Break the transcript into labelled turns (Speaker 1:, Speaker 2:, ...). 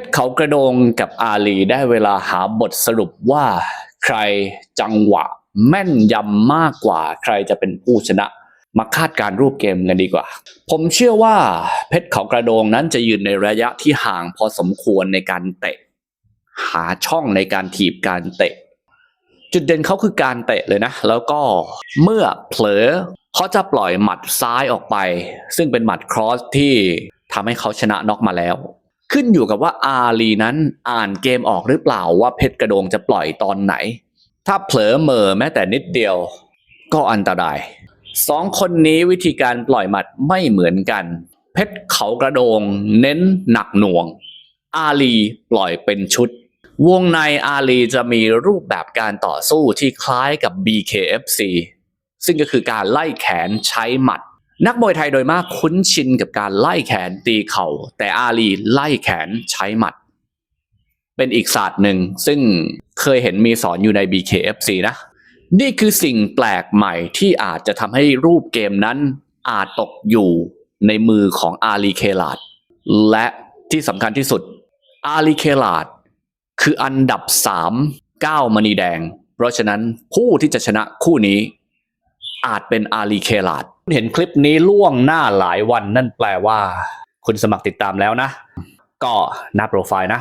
Speaker 1: ชรเขากระโดงกับอาลีได้เวลาหาบทสรุปว่าใครจังหวะแม่นยำมากกว่า ใครจะเป็นผู้ชนะ มาคาดการรูปเกมกันดีกว่า ผมเชื่อว่าเพชรเขากระโดงนั้นจะยืนในระยะที่ห่างพอสมควรในการเตะ หาช่องในการถีบการเตะ จุดเด่นเขาคือการเตะเลยนะ แล้วก็เมื่อเผลอเขาจะปล่อยหมัดซ้ายออกไป ซึ่งเป็นหมัดครอสที่ทำให้เขาชนะน็อกมาแล้ว ขึ้นอยู่กับว่าอาลีนั้นอ่านเกมออกหรือเปล่าว่าเพชรกระโดงจะปล่อยตอนไหน ถ้าเผลอเมอแม้แต่นิดเดียว ก็อันตรายสองคนนี้วิธีการปล่อยหมัดไม่เหมือนกัน เพชรเขากระโดงเน้นหนักหน่วง อาลีปล่อยเป็นชุด วงในอาลีจะมีรูปแบบการต่อสู้ที่คล้ายกับ BKFC ซึ่งก็คือการไล่แขนใช้หมัด นักมวยไทยโดยมากคุ้นชินกับการไล่แขนตีเข่า แต่อาลีไล่แขนใช้หมัด เป็นอีกศาสตร์หนึ่ง ซึ่งเคยเห็นมีสอนอยู่ใน BKFC นะ นี่คือสิ่งแปลกใหม่ที่อาจจะทำให้รูปเกมนั้นอาจตกอยู่ในมือของอาลีเคลาดและที่สำคัญที่สุดอาลีเคลาดคืออันดับ3ก้าวมณีแดง เพราะฉะนั้นผู้ที่จะชนะคู่นี้ อาจเป็นอาลีเคลาดเห็นคลิปนี้ล่วงหน้าหลายวันนั่นแปลว่า คุณสมัครติดตามแล้วนะ ก็หน้าโปรไฟล์นะ